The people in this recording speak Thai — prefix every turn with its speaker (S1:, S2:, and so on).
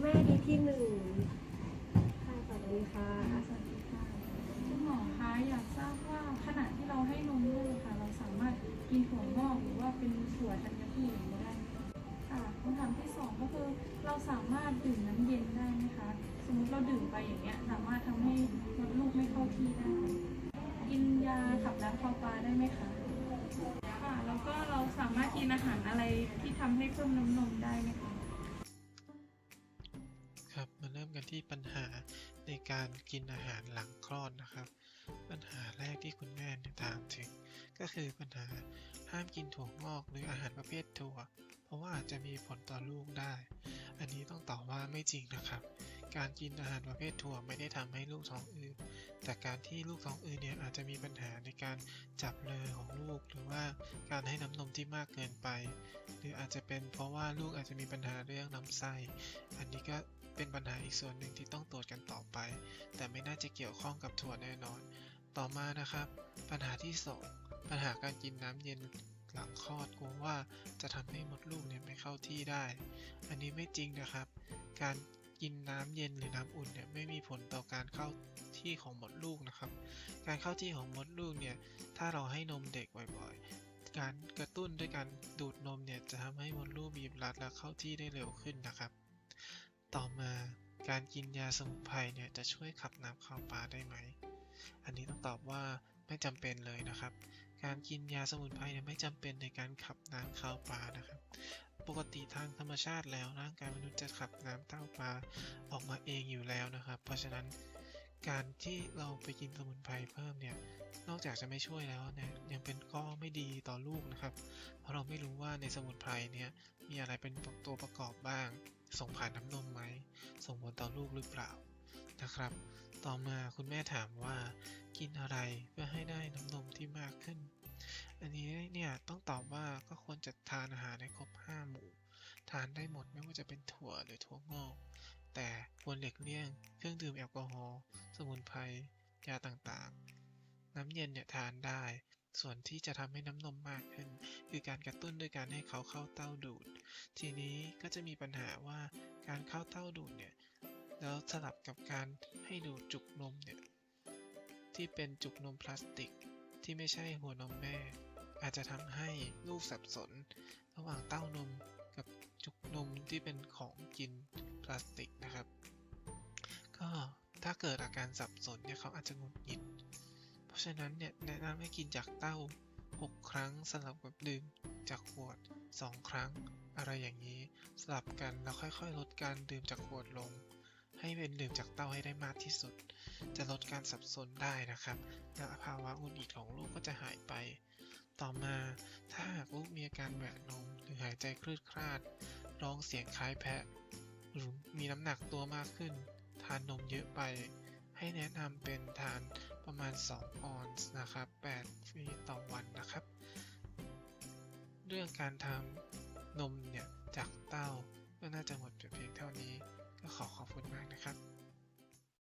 S1: แม่ดีที่หนึ่งค่ะสวัสดีค่ะ
S2: สวัสดีค่ะคุณหมอคะอยากทราบว่าขณะที่เราให้นมลูกค่ะ เราสามารถกินถั่วงอกหรือว่าเป็นถั่วธัญพืชอย่างนี้ได้ค่ะคำถามที่สองก็คือเราสามารถดื่มน้ำเย็นได้ไหมคะสมมติเราดื่มไปอย่างเงี้ยสามารถทำให้มดลูกไม่เข้าที่ได้ กินยาขับล้างคอปลาได้ไหมคะค่ะแล้วก็เราสามารถกินอาหารอะไรที่ทำให้เพิ่มน้ำนมได้ไหมคะ
S3: เริ่มกันที่ปัญหาในการกินอาหารหลังคลอดนะครับ ปัญหาแรกที่คุณแม่เนี่ยถามถึง ก็คือปัญหาห้ามกินถั่วงอกหรืออาหารประเภทถั่ว เพราะว่าอาจจะมีผลต่อลูกได้ อันนี้ต้องตอบว่าไม่จริงนะครับ การกินอาหารประเภทถั่วไม่ได้ทำให้ลูกท้องอืด แต่การที่ลูกท้องอืดเนี่ยอาจจะมีปัญหาในการจับเลยของลูก หรือว่าการให้น้ำนมที่มากเกินไป หรืออาจจะเป็นเพราะว่าลูกอาจจะมีปัญหาเรื่องลำไส้ อันนี้ก็เป็นปัญหาอีกส่วนหนึ่งที่ต้องตรวจกันต่อไป แต่ไม่น่าจะเกี่ยวข้องกับถั่วแน่นอน ต่อมานะครับ ปัญหาที่ 2 ปัญหาการกินน้ำเย็นหลังคลอดกลัวว่าจะทำให้มดลูกเนี่ยไม่เข้าที่ได้ อันนี้ไม่จริงนะครับ การ กินน้ำเย็นหรือน้ำอุ่นเนี่ยไม่มีผลต่อการเข้าที่ของมดลูกนะครับ การเข้าที่ของมดลูกเนี่ยถ้าเราให้นมเด็กบ่อยๆ การกระตุ้นด้วยการดูดนมเนี่ยจะทำให้มดลูกบีบรัดและเข้าที่ได้เร็วขึ้นนะครับ ต่อมาการกินยาสมุนไพรเนี่ยจะช่วยขับน้ำเข้าปลาได้ไหม อันนี้ต้องตอบว่าไม่จำเป็นเลยนะครับ การกินยาสมุนไพรเนี่ยไม่จำเป็นในการขับน้ำเข้าปลานะครับ ปกติทางธรรมชาติแล้วร่างกายมนุษย์จะขับน้ำเต้าปลาออกมาเองอยู่แล้วนะครับ เพราะฉะนั้นการที่เราไปกินสมุนไพรเพิ่มเนี่ย นอกจากจะไม่ช่วยแล้วเนี่ยยังเป็นก็ไม่ดีต่อลูกนะครับ เพราะเราไม่รู้ว่าในสมุนไพรเนี่ยมีอะไรเป็นตัวประกอบบ้าง ส่งผ่านน้ำนมไหม ส่งผลต่อลูกหรือเปล่านะครับ ต่อมาคุณแม่ถามว่ากินอะไรเพื่อให้ได้น้ำนมที่มากขึ้น อันนี้เนี่ยต้องตอบว่าก็ควรจะทานอาหารให้ครบ 5 หมู่ ทานได้หมดไม่ว่าจะเป็นถั่วหรือถั่วงอก แต่ควรหลีกเลี่ยง เครื่องดื่มแอลกอฮอล์สมุนไพรยาต่างๆ น้ำเย็นเนี่ยทานได้ ส่วนที่จะทำให้น้ำนมมากขึ้น คือการกระตุ้นด้วยการให้เขาเข้าเต้าดูด ทีนี้ก็จะมีปัญหาว่าการเข้าเต้าดูดเนี่ยแล้วสลับกับการให้ดูดจุกนมเนี่ยที่เป็นจุกนมพลาสติก ที่ไม่ใช่หัวนมแม่ อาจจะทำให้ลูกสับสน ระหว่างเต้านมกับจุกนมที่เป็นของกินพลาสติกนะครับ ก็ถ้าเกิดอาการสับสนเนี่ยเขาอาจจะหงุดหงิด เพราะฉะนั้นเนี่ยแนะนำให้กินจากเต้า 6 ครั้งสลับกับดื่มจากขวด 2 ครั้ง อะไรอย่างนี้สลับกันแล้วค่อยๆ ลดการดื่มจากขวดลง ให้เป็นดื่มจากเต้าให้ได้มากที่สุด จะลดการสับสนได้นะครับ และภาวะหงุดหงิดของลูกก็จะหายไป ต่อมาถ้าหากลูกมีอาการแหวกนมหรือหายใจคลืดคลาด ร้องเสียงคล้ายแพะ หรือมีน้ำหนักตัวมากขึ้น ทานนมเยอะไป ให้แนะนำเป็นทานประมาณ 2 ออนซ์นะครับ8ฟีต่อวันนะครับ เรื่องการทำ